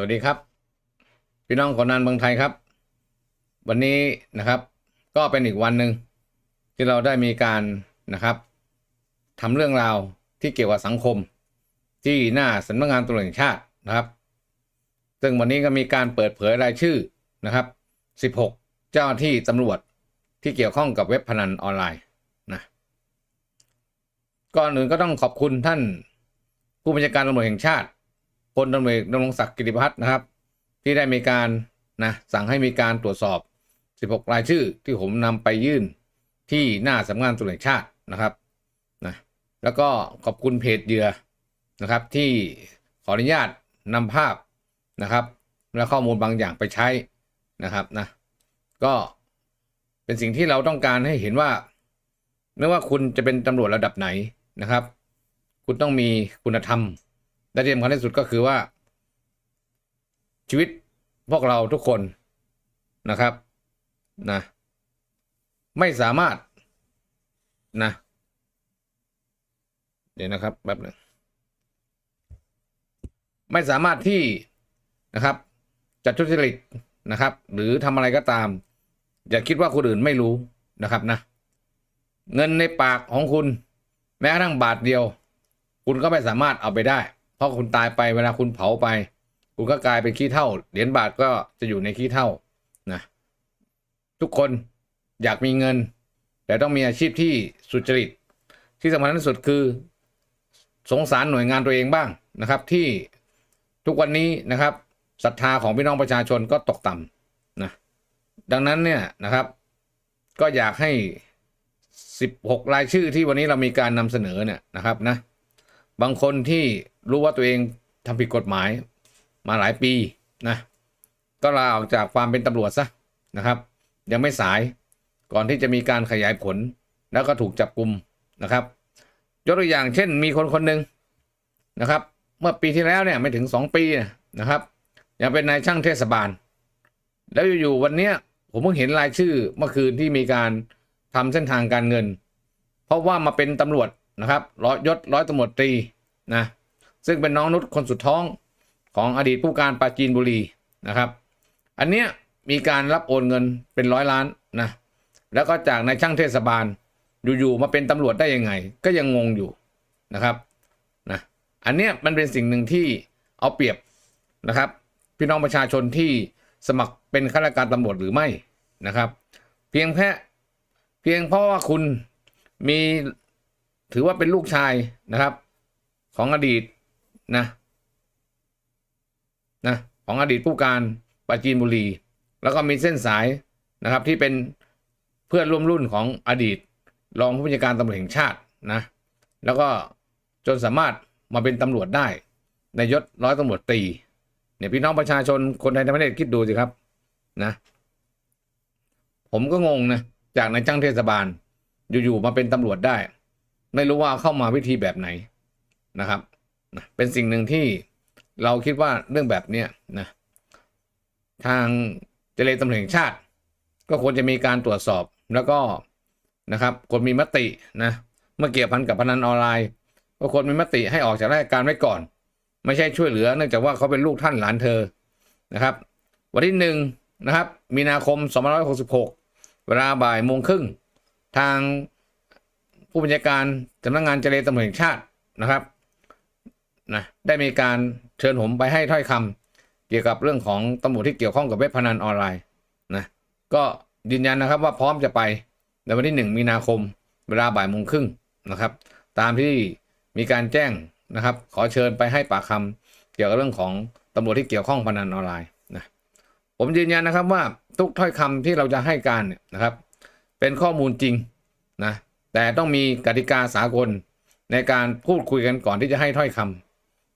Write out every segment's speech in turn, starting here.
สวัสดีครับ พี่น้องคนนานเมืองไทยครับ วันนี้นะครับ ก็เป็นอีกวันหนึ่งที่เราได้มีการนะครับทำเรื่องราวที่เกี่ยวกับสังคม ที่หน้าสำนักงานตำรวจแห่งชาตินะครับ ซึ่งวันนี้ก็มีการเปิดเผยรายชื่อนะครับ 16 เจ้าที่ตำรวจที่เกี่ยวข้องกับเว็บพนันออนไลน์นะก่อนอื่นก็ต้องขอบคุณท่านผู้บัญชาการตำรวจแห่งชาติ ลตำรวจเอกดำรงศักดิ์กิติพัฒน์นะครับ ที่ได้มีการนะสั่งให้มีการตรวจสอบ 16 รายชื่อที่ผมนำไปยื่นที่หน้าสำนักงานตำรวจชาตินะครับนะแล้วก็ขอบคุณเพจเยือนะครับ ที่ขออนุญาตนำภาพนะครับ และข้อมูลบางอย่างไปใช้นะครับนะก็เป็นสิ่งที่เราต้องการให้เห็นว่าไม่ว่าคุณจะเป็นตำรวจระดับไหนนะครับ คุณต้องมีคุณธรรม และที่สำคัญที่สุดก็คือว่า ชีวิตพวกเราทุกคนนะครับนะไม่สามารถนะเดี๋ยวนะครับแป๊บหนึงไม่สามารถที่นะครับจะทุจริตนะครับ หรือทำอะไรก็ตาม อย่าคิดว่าคนอื่นไม่รู้นะครับนะ เงินในปากของคุณ แม้กระทั่งบาทเดียว คุณก็ไม่สามารถเอาไปได้ เพราะคุณตายไปเวลาคุณเผาไป คุณก็กลายเป็นขี้เท่าเหรียญบาทก็จะอยู่ในขี้เท่านะทุกคนอยากมีเงิน แต่ต้องมีอาชีพที่สุจริต ที่สำคัญที่สุดคือสงสารหน่วยงานตัวเองบ้างนะครับ ที่ทุกวันนี้นะครับศรัทธาของพี่น้องประชาชนก็ตกต่ำนะดังนั้นเนี่ยนะครับ ก็อยากให้ 16 รายชื่อที่วันนี้เรามีการนำเสนอเนี่ยนะครับนะบางคนที่ รู้ว่าตัวเองทำผิดกฎหมายมาหลายปีนะก็ลาออกจากความเป็นตำรวจซะนะครับ ยังไม่สายก่อนที่จะมีการขยายผล แล้วก็ถูกจับกลุ่มนะครับยกตัวอย่างเช่นมีคนคนหนึ่งนะครับ เมื่อปีที่แล้วเนี่ยไม่ถึงสองปีนะครับ ยังเป็นนายช่างเทศบาล แล้วอยู่ๆวันเนี้ยผมเพิ่งเห็นรายชื่อเมื่อคืนที่มีการทำเส้นทางการเงิน เพราะว่ามาเป็นตำรวจนะครับร้อยยศร้อยตำรวจตรีนะ ซึ่งเป็นน้องนุชคนสุดท้องของอดีตผู้การปราจีนบุรีนะครับ อันเนี้ยมีการรับโอนเงินเป็นร้อยล้านนะแล้วก็จากนายช่างเทศบาลอยู่ๆมาเป็นตำรวจได้ยังไง ก็ยังงงอยู่นะครับนะอันเนี้ยมันเป็นสิ่งหนึ่งที่เอาเปรียบนะครับ พี่น้องประชาชนที่สมัครเป็นข้าราชการตำรวจหรือไม่นะครับ เพียงแค่เพียงเพราะว่าคุณมีถือว่าเป็นลูกชายนะครับ ของอดีต นะนะของอดีตผู้การปราจีนบุรี แล้วก็มีเส้นสายนะครับ ที่เป็นเพื่อนร่วมรุ่นของอดีต รองผู้บัญชาการตำรวจแห่งชาตินะ แล้วก็จนสามารถมาเป็นตำรวจได้ ในยศร้อยตำรวจตรีเนี่ยพี่น้องประชาชนคนไทยทั้งประเทศคิดดูสิครับนะ ผมก็งงนะจากนายจ้างเทศบาลอยู่ๆมาเป็นตำรวจได้ ไม่รู้ว่าเข้ามาวิธีแบบไหนนะครับ นะเป็นสิ่งหนึ่งที่เราคิดว่าเรื่องแบบเนี้ยนะทางเจรตำรวจแห่งชาติ ก็ควรจะมีการตรวจสอบแล้วก็นะครับควรมีมตินะเมื่อเกี่ยวพันกับพนันออนไลน์ก็ควรมีมติให้ออกจากราชการไว้ก่อน ไม่ใช่ช่วยเหลือเนื่องจากว่าเขาเป็นลูกท่านหลานเธอนะครับ วันที่หนึ่งนะครับ มีนาคม2566 เวลาบ่ายโมงครึ่งทางผู้บัญชาการสำนักงงานเจรตำรวจแห่งชาตินะครับ นะได้มีการเชิญผมไปให้ถ้อยคำเกี่ยวกับเรื่องของตำรวจที่เกี่ยวข้องกับเว็บพนันออนไลน์นะก็ยืนยันนะครับว่าพร้อมจะไปในวันที่หนึ่งมีนาคมเวลาบ่ายโมงครึ่งนะครับ ตามที่มีการแจ้งนะครับ ขอเชิญไปให้ปากคำเกี่ยวกับเรื่องของตำรวจที่เกี่ยวข้องพนันออนไลน์นะผมยืนยันนะครับว่าทุกถ้อยคำที่เราจะให้การเนี่ยนะครับ เป็นข้อมูลจริงนะแต่ต้องมีกติกาสากลในการพูดคุยกันก่อนที่จะให้ถ้อยคำ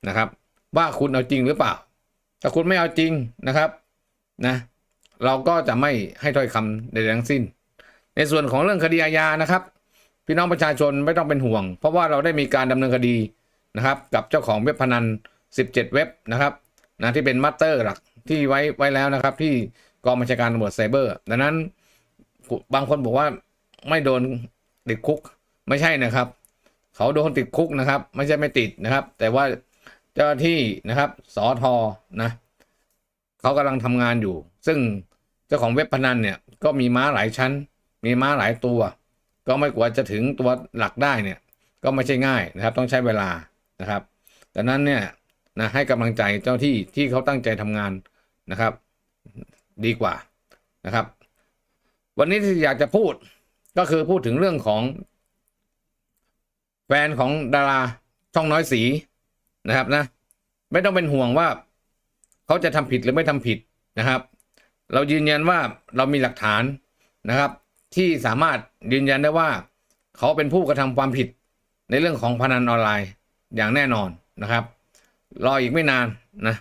นะครับ ว่าคุณเอาจริงหรือเปล่า ถ้าคุณไม่เอาจริงนะครับนะเราก็จะไม่ให้ถ้อยคำใดๆทั้งสิ้น ในส่วนของเรื่องคดีอาญานะครับ พี่น้องประชาชนไม่ต้องเป็นห่วง เพราะว่าเราได้มีการดำเนินคดีนะครับ กับเจ้าของเว็บพนัน 17 เว็บนะครับนะที่เป็นมาสเตอร์หลักที่ไว้ไว้แล้วนะครับ ที่กองบัญชาการตำรวจไซเบอร์ดังนั้นบางคนบอกว่าไม่โดนติดคุกไม่ใช่นะครับ เขาโดนติดคุกนะครับ ไม่ใช่ไม่ติดนะครับ แต่ว่า เจ้าหน้าที่นะครับสอทอนะเขากำลังทำงานอยู่ ซึ่งเจ้าของเว็บพนันเนี่ยก็มีม้าหลายชั้น มีม้าหลายตัว ก็ไม่กว่าจะถึงตัวหลักได้เนี่ย ก็ไม่ใช่ง่ายนะครับ ต้องใช้เวลานะครับดังนั้นเนี่ยนะให้กำลังใจเจ้าที่ที่เขาตั้งใจทำงานนะครับ ดีกว่านะครับ วันนี้ที่อยากจะพูดก็คือพูดถึงเรื่องของแฟนของดาราช่องน้อยสี นะครับนะ ไม่ต้องเป็นห่วงว่าเขาจะทำผิดหรือไม่ทำผิดนะครับ เรายืนยันว่าเรามีหลักฐานนะครับ ที่สามารถยืนยันได้ว่า เขาเป็นผู้กระทำความผิดในเรื่องของพนันออนไลน์อย่างแน่นอนนะครับ รออีกไม่นานนะ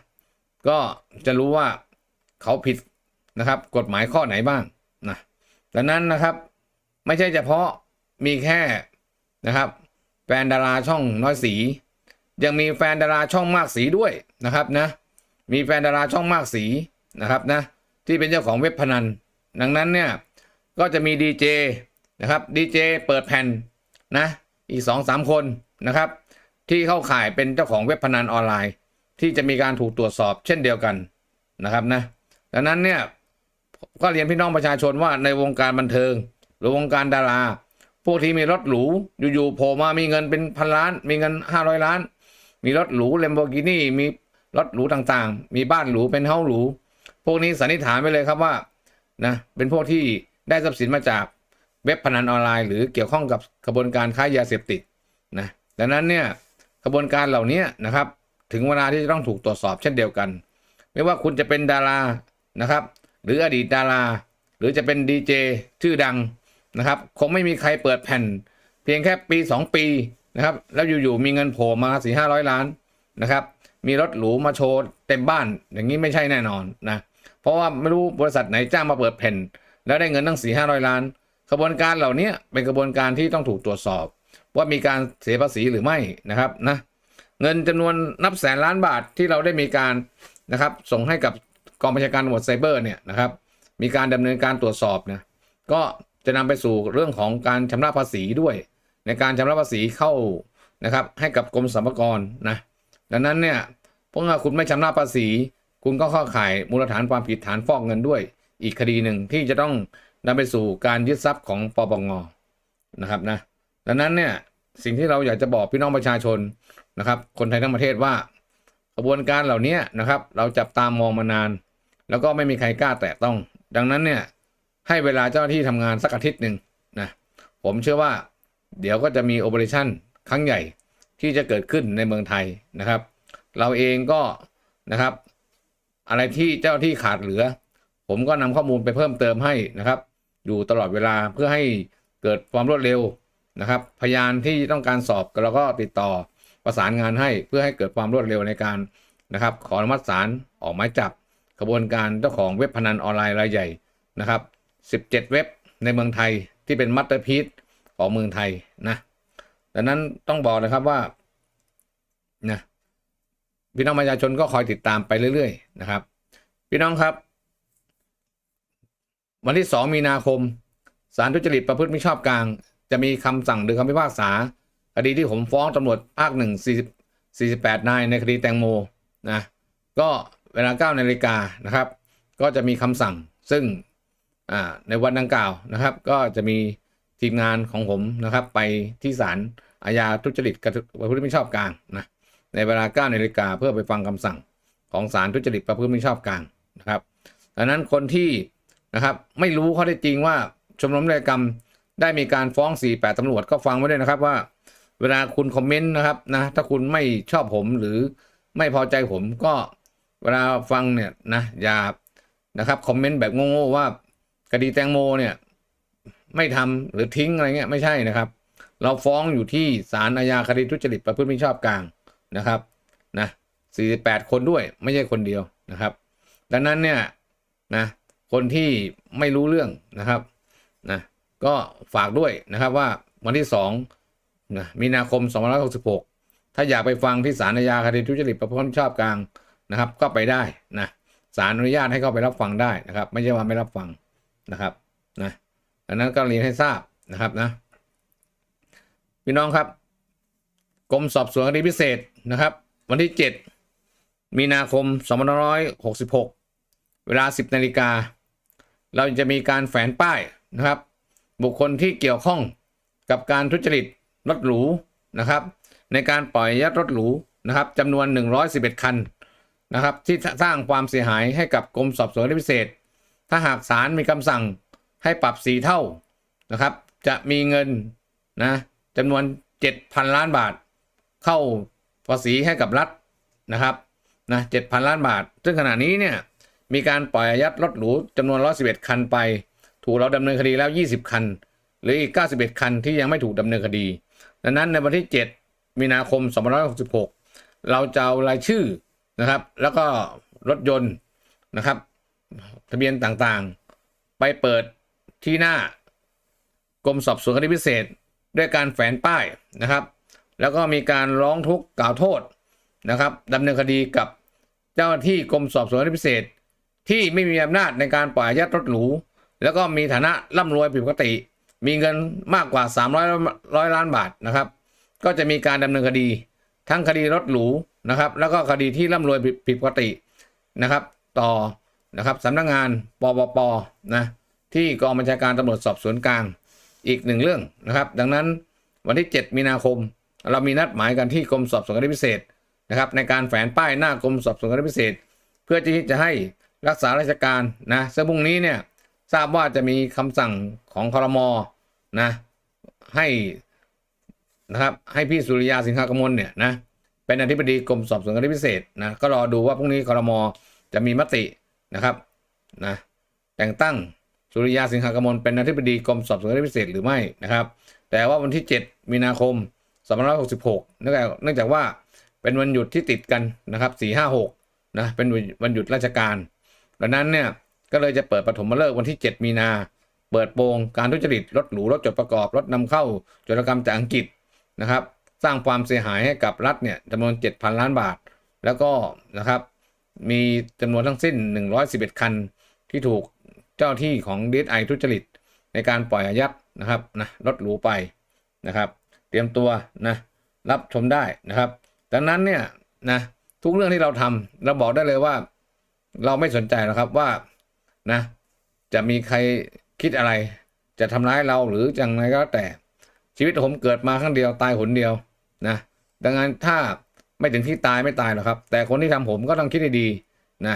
ก็จะรู้ว่าเขาผิดนะครับ กฎหมายข้อไหนบ้างนะดังนั้นนะครับ ไม่ใช่เฉพาะมีแค่นะครับแฟนดาราช่องน้อยสี ยังมีแฟนดาราช่องมากสีด้วยนะครับนะ มีแฟนดาราช่องมากสีนะครับนะที่เป็นเจ้าของเว็บพนัน ดังนั้นเนี่ยก็จะมีดีเจนะครับดีเจเปิดแผ่นนะอีกสองสามคนนะครับ ที่เข้าข่ายเป็นเจ้าของเว็บพนันออนไลน์ ที่จะมีการถูกตรวจสอบเช่นเดียวกันนะครับนะดังนั้นเนี่ยก็เรียนพี่น้องประชาชนว่าในวงการบันเทิง หรือวงการดารา พวกที่มีรถหรูอยู่ๆโผล่มามีเงินเป็นพันล้าน มีเงินห้าร้อยล้าน มีรถหรูเลมโบกินี่มีรถหรูต่างๆ มีบ้านหรูเป็นเฮ้าหรู พวกนี้สันนิษฐานไปเลยครับว่านะเป็นพวกที่ได้ทรัพย์สินมาจากเว็บพนันออนไลน์ หรือเกี่ยวข้องกับกระบวนการค้ายาเสพติดนะดังนั้นเนี่ยกระบวนการเหล่านี้นะครับ ถึงเวลาที่จะต้องถูกตรวจสอบเช่นเดียวกัน ไม่ว่าคุณจะเป็นดารานะครับ หรืออดีตดารา หรือจะเป็นดีเจชื่อดังนะครับ คงไม่มีใครเปิดแผ่น เพียงแค่ปี 2 ปี นะครับ แล้วอยู่ๆมีเงินโผล่มาสี่ห้าร้อยล้านนะครับ มีรถหรูมาโชว์เต็มบ้าน อย่างนี้ไม่ใช่แน่นอนนะ เพราะว่าไม่รู้บริษัทไหนจ้างมาเปิดแผ่น แล้วได้เงินตั้งสี่ห้าร้อยล้านกระบวนการเหล่านี้เป็นกระบวนการที่ต้องถูกตรวจสอบ ว่ามีการเสียภาษีหรือไม่นะครับนะเงินจำนวนนับแสนล้านบาทที่เราได้มีการนะครับส่งให้กับกองบัญชาการตำรวจไซเบอร์เนี่ยนะครับ มีการดำเนินการตรวจสอบนะก็จะนำไปสู่เรื่องของการชำระภาษีด้วย ในการชำระภาษีเข้านะครับ ให้กับกรมสรรพากรนะดังนั้นเนี่ยเพราะว่าคุณไม่ชำระภาษี คุณก็เข้าข่ายมูลฐานความผิดฐานฟอกเงินด้วย อีกคดีหนึ่งที่จะต้องนำไปสู่การยึดทรัพย์ของปปงนะครับนะดังนั้นเนี่ยสิ่งที่เราอยากจะบอกพี่น้องประชาชนนะครับ คนไทยทั้งประเทศว่ากระบวนการเหล่านี้นะครับ เราจับตามมองมานาน แล้วก็ไม่มีใครกล้าแตะต้อง ดังนั้นเนี่ยให้เวลาเจ้าหน้าที่ทำงานสักอาทิตย์หนึ่งนะผมเชื่อว่า เดี๋ยวก็จะมีโอเปอเรชั่นครั้งใหญ่ที่จะเกิดขึ้นในเมืองไทยนะครับ เราเองก็นะครับ อะไรที่เจ้าที่ขาดเหลือ ผมก็นำข้อมูลไปเพิ่มเติมให้นะครับ อยู่ตลอดเวลาเพื่อให้เกิดความรวดเร็วนะครับ พยานที่ต้องการสอบเราก็ติดต่อประสานงานให้เพื่อให้เกิดความรวดเร็วในการนะครับ ขออนุมัติศาลออกหมายจับกระบวนการเจ้าของเว็บพนันออนไลน์รายใหญ่นะครับ 17 เว็บในเมืองไทยที่เป็นมัตเตอร์พีซ ของเมืองไทยนะดังนั้นต้องบอกนะครับว่านะพี่น้องประชาชนก็คอยติดตามไปเรื่อยๆนะครับ พี่น้องครับ วันที่ 2 มีนาคมศาลทุจริตประพฤติมิชอบกลาง จะมีคำสั่งหรือคำพิพากษาคดีที่ผมฟ้องตำรวจภาคหนึ่ง48 นายในคดีแตงโมนะก็เวลา9นาฬิกานะครับ ก็จะมีคำสั่งซึ่งในวันดังกล่าวนะครับ ก็จะมี ทีมงานของผมนะครับ ไปที่ศาลอาญาทุจริตกระประพฤติมิชอบกลางนะในเวลา9นาฬิกาเพื่อไปฟังคำสั่งของศาลทุจริตประพฤติมิชอบกลางนะครับดังนั้นคนที่นะครับไม่รู้ข้อเท็จจริงว่าชมรมนิติกรรมได้มีการฟ้อง 48ตำรวจก็ฟังไว้ด้วยนะครับว่า เวลาคุณคอมเมนต์นะครับนะถ้าคุณไม่ชอบผมหรือไม่พอใจผมก็เวลาฟังเนี่ยนะอย่านะครับคอมเมนต์แบบโง่ๆว่าคดีแตงโมเนี่ย ไม่ทำหรือทิ้งอะไรเงี้ยไม่ใช่นะครับ เราฟ้องอยู่ที่ศาลอาญาคดีทุจริตประพฤติมิชอบกลางนะครับนะ48 คนด้วยไม่ใช่คนเดียวนะครับ ดังนั้นเนี่ยนะคนที่ไม่รู้เรื่องนะครับนะก็ฝากด้วยนะครับว่าวันที่2นะมีนาคม2566 ถ้าอยากไปฟังที่ศาลอาญาคดีทุจริตประพฤติมิชอบกลางนะครับ ก็ไปได้นะศาลอนุญาตให้เข้าไปรับฟังได้นะครับ ไม่ใช่ว่าไม่รับฟังนะครับนะ ดังนั้นก็เรียนให้ทราบนะครับนะพี่น้องครับ กรมสอบสวนคดีพิเศษนะครับ วันที่ 7 มีนาคม 2566 เวลา 10นาฬิกาเราจะมีการแฝนป้ายนะครับ บุคคลที่เกี่ยวข้องกับการทุจริตรถหรูนะครับ ในการปล่อยยัดรถหรูนะครับจำนวน 111 คันนะครับ ที่สร้างความเสียหายให้กับกรมสอบสวนคดีพิเศษ ถ้าหากศาลมีคำสั่ง ให้ปรับสีเท่านะครับ จะมีเงินนะจำนวน 7,000 ล้านบาท เข้าภาษีให้กับรัฐนะครับนะ7,000ล้านบาท ซึ่งขณะนี้เนี่ยมีการปล่อยอายัดรถหรูจำนวน 111 คันไป ถูกเราดำเนินคดีแล้ว 20 คัน หรืออีก 91 คันที่ยังไม่ถูกดำเนินคดี ดังนั้นในวันที่ 7 มีนาคม 2566 เราจะเอารายชื่อนะครับ แล้วก็รถยนต์นะครับ ทะเบียนต่างๆ ไปเปิด ที่หน้ากรมสอบสวนคดีพิเศษ ด้วยการแฝนป้ายนะครับ แล้วก็มีการร้องทุกข์กล่าวโทษนะครับดำเนินคดีกับเจ้าหน้าที่กรมสอบสวนคดีพิเศษ ที่ไม่มีอำนาจในการปล่อยอายัดรถหรู แล้วก็มีฐานะร่ำรวยผิดปกติ มีเงินมากกว่า 300ร้อยล้านบาทนะครับ ก็จะมีการดำเนินคดี ทั้งคดีรถหรูนะครับแล้วก็คดีที่ร่ำรวยผิดปกตินะครับ ต่อนะครับสำนักงานปปปนะ ที่กองบัญชาการตำรวจสอบสวนกลางอีกหนึ่งเรื่องนะครับ ดังนั้นวันที่ 7 มีนาคม เรามีนัดหมายกันที่กรมสอบสวนคดีพิเศษนะครับ ในการแฝนป้ายหน้ากรมสอบสวนคดีพิเศษ เพื่อที่จะให้รักษาราชการนะซึ่งพรุ่งนี้เนี่ยทราบว่าจะมีคำสั่งของคอรมอนะให้นะครับให้พี่สุริยาสิงหากมลเนี่ยนะเป็นอธิบดีกรมสอบสวนคดีพิเศษนะก็รอดูว่าพรุ่งนี้คอรมอจะมีมตินะครับนะแต่งตั้ง สุริยาสิงหากมลเป็นอธิบดีกรมสอบสวนคดีพิเศษหรือไม่นะครับ แต่ว่าวันที่ 7 มีนาคม2566เนื่องจากเนื่องจากว่าเป็นวันหยุดที่ติดกันนะครับ4 5 6นะเป็นวันหยุดราชการดังนั้นเนี่ยก็เลยจะเปิดปฐมฤกษ์วันที่ 7 มีนา เปิดโปงการทุจริตรถหรูรถจดประกอบรถนำเข้าจรกรรมจากอังกฤษนะครับ สร้างความเสียหายให้กับรัฐเนี่ยจำนวน 7,000 ล้านบาท แล้วก็นะครับมีจำนวนทั้งสิ้น 111 คันที่ถูก จ้าที่ของ DSI ทุจริต ในการปล่อยอายัดนะครับนะรถหรูไปนะครับ เตรียมตัวนะรับชมได้นะครับดังนั้นเนี่ยนะทุกเรื่องที่เราทำเราบอกได้เลยว่า เราไม่สนใจหรอกครับว่านะจะมีใครคิดอะไร จะทำร้ายเราหรืออย่างไรก็แล้วแต่ชีวิตผมเกิดมาครั้งเดียวตายหนเดียวนะดังนั้นถ้าไม่ถึงที่ตายไม่ตายหรอกครับ แต่คนที่ทำผมก็ต้องคิดให้ดีนะ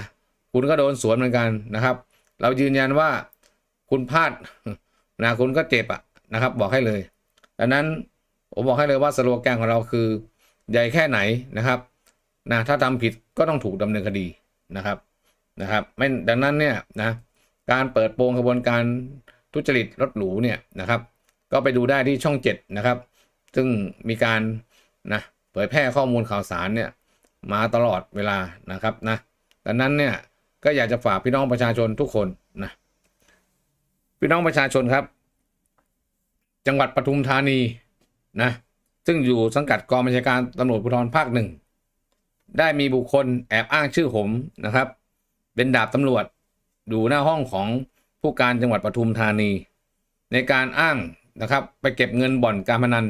คุณก็โดนสวนเหมือนกันนะครับ เรายืนยันว่าคุณพลาดนะคุณก็เจ็บอะนะครับ บอกให้เลยดังนั้นผมบอกให้เลยว่าสโลแกนของเราคือ ใหญ่แค่ไหนนะครับนะถ้าทำผิดก็ต้องถูกดำเนินคดีนะครับนะครับไม่ดังนั้นเนี่ยนะการเปิดโปงกระบวนการทุจริตรถหรูเนี่ยนะครับ ก็ไปดูได้ที่ช่อง 7 นะครับ ซึ่งมีการนะเผยแพร่ข้อมูลข่าวสารเนี่ยมาตลอดเวลานะครับนะดังนั้นเนี่ย ก็อยากจะฝากพี่น้องประชาชนทุกคนนะพี่น้องประชาชนครับ จังหวัดปทุมธานีนะซึ่งอยู่สังกัดกองบัญชาการตำรวจภูธรภาคหนึ่งได้มีบุคคลแอบอ้างชื่อผมนะครับ เป็นดาบตำรวจอยู่หน้าห้องของผู้การจังหวัดปทุมธานี ในการอ้างนะครับ ไปเก็บเงินบ่อนการพนัน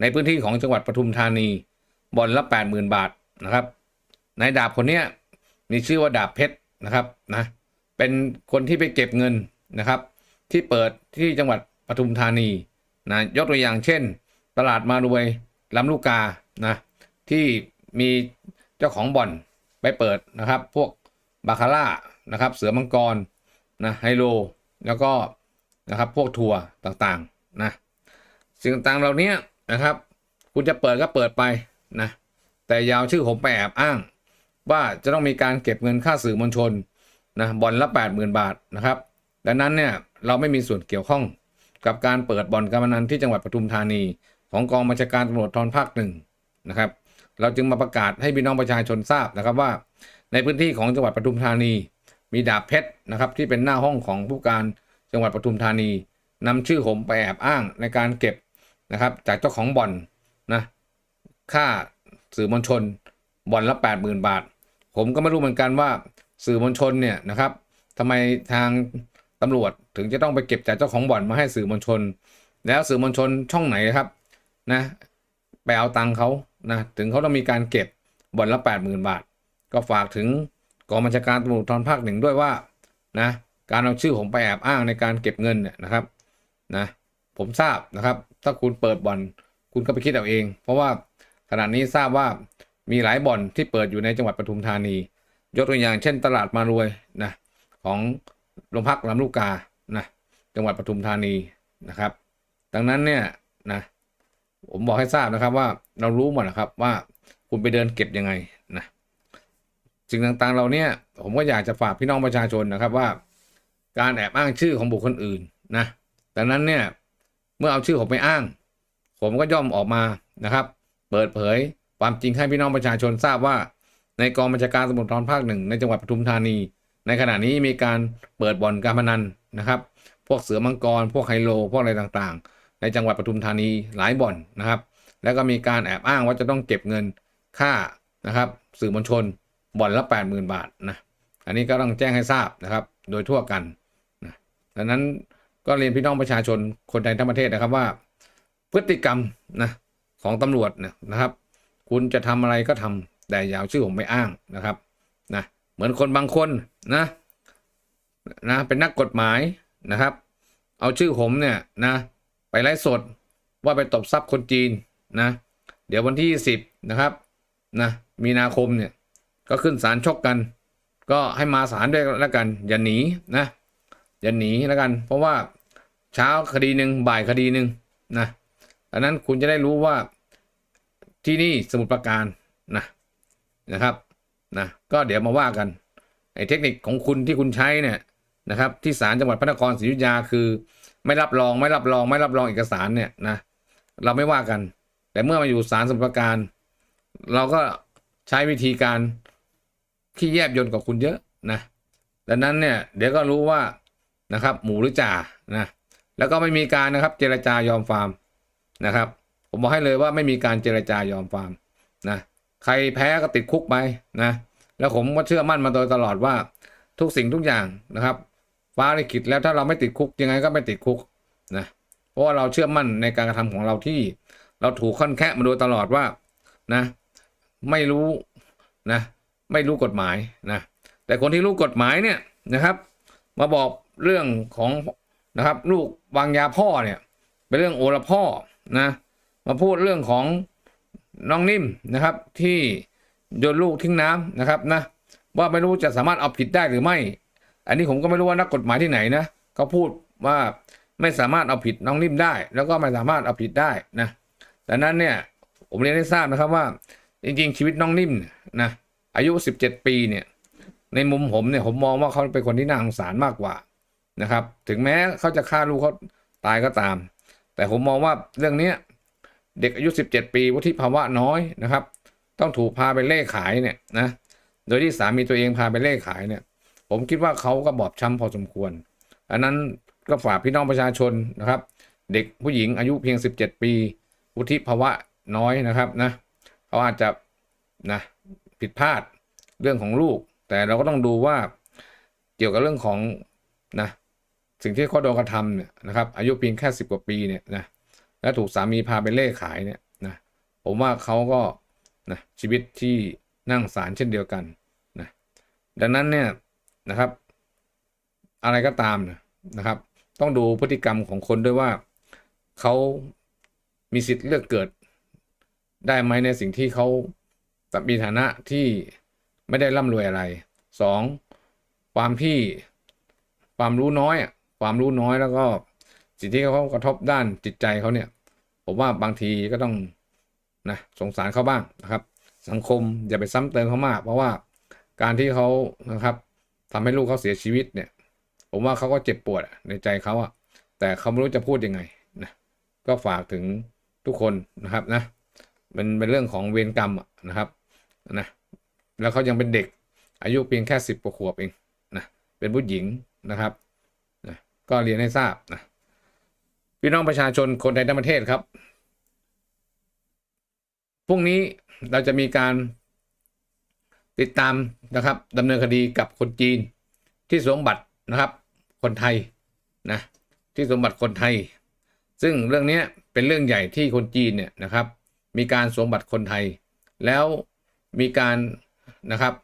ในพื้นที่ของจังหวัดปทุมธานีบ่อนละแปดหมื่นบาทนะครับนายดาบคนนี้มีชื่อว่าดาบเพชร นะครับนะเป็นคนที่ไปเก็บเงินนะครับ ที่เปิดที่จังหวัดปทุมธานีนะยกตัวอย่างเช่น ตลาดมารวยลำลูกกานะที่มีเจ้าของบ่อนไปเปิดนะครับ พวกบาคาร่านะครับ เสือมังกรนะไฮโลแล้วก็นะครับพวกทัวร์ต่างๆนะสิ่งต่างๆเหล่านี้นะครับ คุณจะเปิดก็เปิดไปนะแต่ยาวชื่อผมไปแอบอ้าง ว่าจะต้องมีการเก็บเงินค่าสื่อมวลชนนะบ่อนละ 80,000 บาทนะครับ ดังนั้นเนี่ยเราไม่มีส่วนเกี่ยวข้องกับการเปิดบ่อนการพนันที่จังหวัดปทุมธานี ของกองบัญชาการตำรวจทรภาคหนึ่งนะครับ เราจึงมาประกาศให้พี่น้องประชาชนทราบนะครับว่า ในพื้นที่ของจังหวัดปทุมธานี มีดาบเพชรนะครับที่เป็นหน้าห้องของผู้การจังหวัดปทุมธานีนำชื่อผมไปแอบอ้างในการเก็บนะครับ จากเจ้าของบ่อนนะค่าสื่อมวลชนบ่อนละ 80,000 บาท ผมก็ไม่รู้เหมือนกันว่าสื่อมวลชนเนี่ยนะครับทำไมทางตำรวจถึงจะต้องไปเก็บจากเจ้าของบ่อนมาให้สื่อมวลชน แล้วสื่อมวลชนช่องไหนครับนะไปเอาตังค์เขานะถึงเขาต้องมีการเก็บบ่อนละ 80,000 บาท ก็ฝากถึงกองบัญชาการตำรวจภูธรภาคหนึ่งด้วยว่านะการเอาชื่อผมไปแอบอ้างในการเก็บเงินเนี่ยนะครับนะผมทราบนะครับ ถ้าคุณเปิดบ่อนคุณก็ไปคิดเอาเอง เพราะว่าขณะนี้ทราบว่า มีหลายบ่อนที่เปิดอยู่ในจังหวัดปทุมธานี ยกตัวอย่างเช่นตลาดมารวยนะของโรงพักลำลูกกานะจังหวัดปทุมธานีนะครับ ดังนั้นเนี่ยนะผมบอกให้ทราบนะครับว่าเรารู้หมดนะครับว่าคุณไปเดินเก็บยังไงนะสิ่งต่างๆเราเนี่ยผมก็อยากจะฝากพี่น้องประชาชนนะครับว่า การแอบอ้างชื่อของบุคคลอื่นนะดังนั้นเนี่ยเมื่อเอาชื่อผมไปอ้าง ผมก็ย่อมออกมานะครับ เปิดเผย ความจริงให้พี่น้องประชาชนทราบว่า ในกองบัญชาการตำรวจภูธรภาคหนึ่งในจังหวัดปทุมธานี ในขณะนี้มีการเปิดบ่อนการพนันนะครับ พวกเสือมังกร พวกไฮโล พวกอะไรต่างๆ ในจังหวัดปทุมธานีหลายบ่อนนะครับ แล้วก็มีการแอบอ้างว่าจะต้องเก็บเงินค่านะครับ สื่อมวลชนบ่อนละ 80,000 บาทนะอันนี้ก็ต้องแจ้งให้ทราบนะครับ โดยทั่วกันนะดังนั้นก็เรียนพี่น้องประชาชนคนไทยทั้งประเทศนะครับว่า พฤติกรรมนะของตำรวจนะครับ คุณจะทำอะไรก็ทำแต่อย่าเอาชื่อผมไปอ้างนะครับนะเหมือนคนบางคนนะนะเป็นนักกฎหมายนะครับ เอาชื่อผมเนี่ยนะไปไลฟ์สดว่าไปตบทรัพย์คนจีนนะเดี๋ยววันที่สิบนะครับนะมีนาคมเนี่ยก็ขึ้นศาลชกกัน ก็ให้มาศาลด้วยแล้วกัน อย่าหนีนะอย่าหนีแล้วกัน เพราะว่าเช้าคดีหนึ่งบ่ายคดีหนึ่งนะดังนั้นคุณจะได้รู้ว่า ที่นี่สมุทรปราการนะนะครับนะก็เดี๋ยวมาว่ากันไอ้เทคนิคของคุณที่คุณใช้เนี่ยนะครับ ที่ศาลจังหวัดพระนครศรีอยุธยาคือ ไม่รับรองไม่รับรองไม่รับรองเอกสารเนี่ยนะเราไม่ว่ากัน แต่เมื่อมาอยู่ศาลสมุทรปราการ เราก็ใช้วิธีการที่แยบยนต์กว่าคุณเยอะนะดังนั้นเนี่ยเดี๋ยวก็รู้ว่านะครับ หมูหรือจ่านะแล้วก็ไม่มีการนะครับ เจรจายอมฟาร์มนะครับ ผมบอกให้เลยว่าไม่มีการเจรจายอมฟาร์มนะใครแพ้ก็ติดคุกไปนะแล้วผมก็เชื่อมั่นมาโดยตลอดว่าทุกสิ่งทุกอย่างนะครับฟ้าลิขิตแล้วถ้าเราไม่ติดคุกยังไงก็ไม่ติดคุกนะเพราะว่าเราเชื่อมั่นในการกระทำของเราที่เราถูกค่อนแคะมาโดยตลอดว่านะไม่รู้นะไม่รู้กฎหมายนะแต่คนที่รู้กฎหมายเนี่ยนะครับ มาบอกเรื่องของนะครับ ลูกวางยาพ่อเนี่ยเป็นเรื่องโอละพ่อนะ มาพูดเรื่องของน้องนิ่มนะครับ ที่โยนลูกทิ้งน้ำนะครับนะว่าไม่รู้จะสามารถเอาผิดได้หรือไม่ อันนี้ผมก็ไม่รู้ว่านักกฎหมายที่ไหนนะเขาพูดว่าไม่สามารถเอาผิดน้องนิ่มได้ แล้วก็ไม่สามารถเอาผิดได้นะดังนั้นเนี่ยผมเรียนให้ทราบนะครับว่า จริงๆ ชีวิตน้องนิ่มนะอายุ 17 ปีเนี่ยในมุมผมเนี่ยผมมองว่าเขาเป็นคนที่น่าสงสารมากกว่านะครับ ถึงแม้เขาจะฆ่าลูกเขาตายก็ตาม แต่ผมมองว่าเรื่องนี้ เด็กอายุ 17 ปีวุฒิภาวะน้อยนะครับ ต้องถูกพาไปเล่ขายเนี่ยนะโดยที่สามีตัวเองพาไปเล่ขายเนี่ย ผมคิดว่าเขาก็บอบช้ำพอสมควร อันนั้นก็ฝากพี่น้องประชาชนนะครับ เด็กผู้หญิงอายุเพียง 17 ปี วุฒิภาวะน้อยนะครับนะเขาอาจจะนะผิดพลาดเรื่องของลูก แต่เราก็ต้องดูว่าเกี่ยวกับเรื่องของนะสิ่งที่เขาโดนกระทำเนี่ยนะครับ อายุเพียงแค่สิบกว่าปีเนี่ยนะ แล้วถูกสามีพาไปเล่ขายเนี่ยนะผมว่าเขาก็นะชีวิตที่นั่งศาลเช่นเดียวกันนะดังนั้นเนี่ยนะครับ อะไรก็ตามนะนะครับ ต้องดูพฤติกรรมของคนด้วยว่าเขามีสิทธิ์เลือกเกิด ได้ไหมในสิ่งที่เขามีฐานะที่ไม่ได้ร่ำรวยอะไรสองความที่ความรู้น้อย ความรู้น้อยแล้วก็สิ่งที่เขากระทบด้านจิตใจเขาเนี่ย ผมว่าบางทีก็ต้องนะสงสารเขาบ้างนะครับ สังคมอย่าไปซ้ำเติมเขามาก เพราะว่าการที่เขานะครับทำให้ลูกเขาเสียชีวิตเนี่ย ผมว่าเขาก็เจ็บปวดในใจเขาอะแต่เขาไม่รู้จะพูดยังไงนะก็ฝากถึงทุกคนนะครับนะเป็นเป็นเรื่องของเวรกรรมนะครับนะแล้วเขายังเป็นเด็กอายุเพียงแค่สิบกว่าขวบเองนะเป็นผู้หญิงนะครับนะก็เรียนให้ทราบนะ พี่น้องประชาชนคนไทยทั้งประเทศครับ พรุ่งนี้เราจะมีการติดตามนะครับดำเนินคดีกับคนจีนที่สวมบัตรนะครับ คนไทยนะที่สวมบัตรคนไทย ซึ่งเรื่องนี้เป็นเรื่องใหญ่ที่คนจีนเนี่ยนะครับ มีการสวมบัตรคนไทย แล้วมีการนะครับ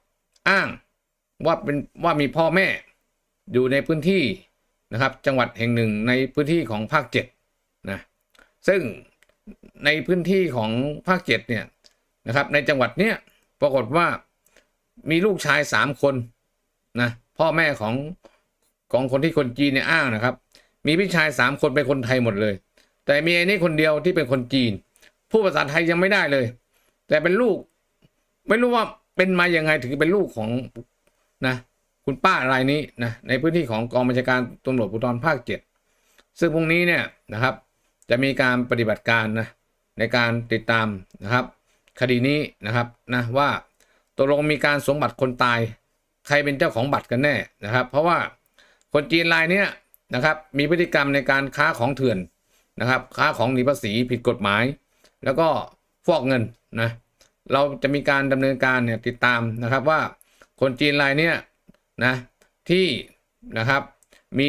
อ้างว่าเป็นว่ามีพ่อแม่อยู่ในพื้นที่ นะครับจังหวัดแห่งหนึ่งในพื้นที่ของภาคเจ็ดนะซึ่งในพื้นที่ของภาคเจ็ดเนี่ยนะครับในจังหวัดเนี้ยปรากฏว่ามีลูกชายสามคนนะพ่อแม่ของของคนที่คนจีนเนี่ยอ้างนะครับ มีพี่ชายสามคนเป็นคนไทยหมดเลย แต่มีไอ้นี่คนเดียวที่เป็นคนจีนพูดภาษาไทยยังไม่ได้เลย แต่เป็นลูก ไม่รู้ว่าเป็นมายังไงถึงเป็นลูกของนะ คุณป้ารายนี้นะในพื้นที่ของกองบัญชาการตำรวจภูธรภาคเจ็ดซึ่งพรุ่งนี้เนี่ยนะครับจะมีการปฏิบัติการนะในการติดตามนะครับ คดีนี้นะครับนะว่าตกลงมีการสมบัตรคนตาย ใครเป็นเจ้าของบัตรกันแน่นะครับ เพราะว่าคนจีนรายเนี้ยนะครับมีพฤติกรรมในการค้าของเถื่อนนะครับค้าของหนีภาษีผิดกฎหมาย แล้วก็ฟอกเงินนะเราจะมีการดำเนินการเนี่ยติดตามนะครับว่าคนจีนรายเนี้ย นะที่นะครับมี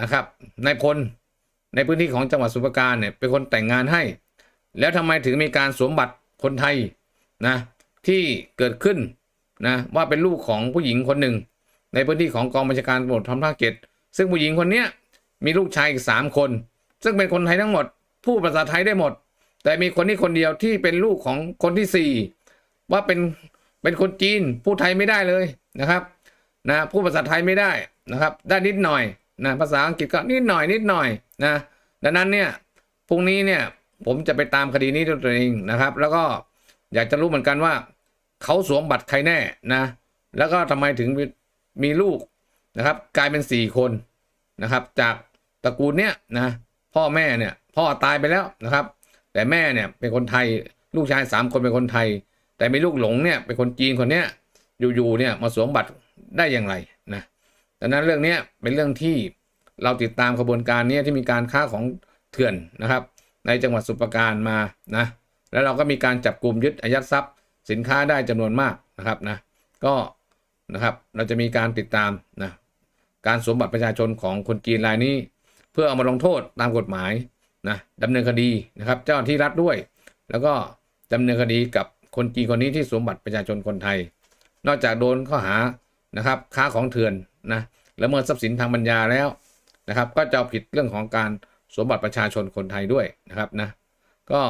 นะครับนายพลในพื้นที่ของจังหวัดสุพรราการเนี่ยเป็นคนแต่งงานให้ แล้วทำไมถึงมีการสวมบัตรคนไทยนะที่เกิดขึ้นนะว่าเป็นลูกของผู้หญิงคนหนึ่ง ในพื้นที่ของกองบัญชาการตำรวจทองภาคเจ็ดซึ่งผู้หญิงคนเนี้ยมีลูกชายอีกสามคน ซึ่งเป็นคนไทยทั้งหมดพูดภาษาไทยได้หมด แต่มีคนนี้คนเดียวที่เป็นลูกของคนที่สี่ว่าเป็นเป็นคนจีนพูดไทยไม่ได้เลย นะครับนะพูดภาษาไทยไม่ได้นะครับ ได้นิดหน่อยนะภาษาอังกฤษก็นิดหน่อยนิดหน่อยนะดังนั้นเนี่ยพรุ่งนี้เนี่ยผมจะไปตามคดีนี้ด้วยตัวเองนะครับ แล้วก็อยากจะรู้เหมือนกันว่า เขาสวมบัตรใครแน่นะแล้วก็ทำไมถึงมีมีลูกนะครับ กลายเป็นสี่คนนะครับ จากตระกูลเนี้ยนะพ่อแม่เนี่ยพ่อตายไปแล้วนะครับ แต่แม่เนี่ยเป็นคนไทยลูกชายสามคนเป็นคนไทย แต่มีลูกหลงเนี่ยเป็นคนจีนคนเนี้ย อยู่ๆเนี่ยมาสวมบัตรได้อย่างไรนะดังนั้นเรื่องนี้เป็นเรื่องที่เราติดตามขบวนการนี้ที่มีการค้าของเถื่อนนะครับ ในจังหวัดสุพรปราการมานะแล้วเราก็มีการจับกลุ่มยึดอายัดทรัพย์ สินค้าได้จำนวนมากนะครับนะก็นะครับเราจะมีการติดตามนะการสวมบัตรประชาชนของคนจีนรายนี้ เพื่อเอามาลงโทษตามกฎหมายนะดำเนินคดีนะครับ เจ้าหน้าที่รัฐด้วย แล้วก็ดำเนินคดีกับคนจีนคนนี้ที่สวมบัตรประชาชนคนไทย นอกจากโดนข้อหานะครับค้าของเถื่อนนะละเมิดทรัพย์สินทางปัญญาแล้วนะครับก็จะผิดเรื่องของการสวมบัตรประชาชนคนไทยด้วยนะครับนะก็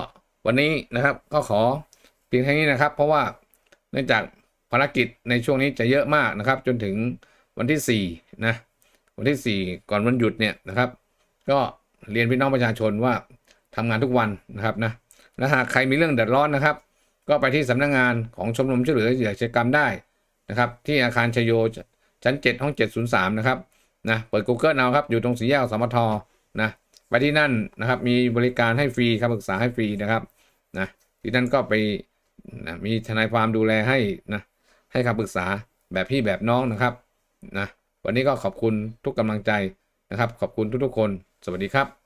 วันนี้นะครับก็ขอเพียงแค่นี้นะครับ เพราะว่าเนื่องจากภารกิจในช่วงนี้จะเยอะมากนะครับ จนถึงวันที่4นะวันที่ 4 ก่อนวันหยุดเนี่ยนะครับ ก็เรียนพี่น้องประชาชนว่าทำงานทุกวันนะครับนะและหากใครมีเรื่องเดือดร้อนนะครับ ก็ไปที่สำนักงงานของชมรมช่วยเหลือเหยื่ออาชญากรรมได้นะครับ ที่อาคารชโยชั้น 7 ห้อง 703 นะครับนะเปิด Google เอาครับ อยู่ตรงสี่แยกสมทนะไปที่นั่นนะครับมีบริการให้ฟรีคำปรึกษาให้ฟรีนะครับนะที่นั่นก็ไปนะมีทนายความดูแลให้นะให้คำปรึกษาแบบพี่แบบน้องนะครับนะวันนี้ก็ขอบคุณทุกกำลังใจนะครับ ขอบคุณทุกๆคน สวัสดีครับ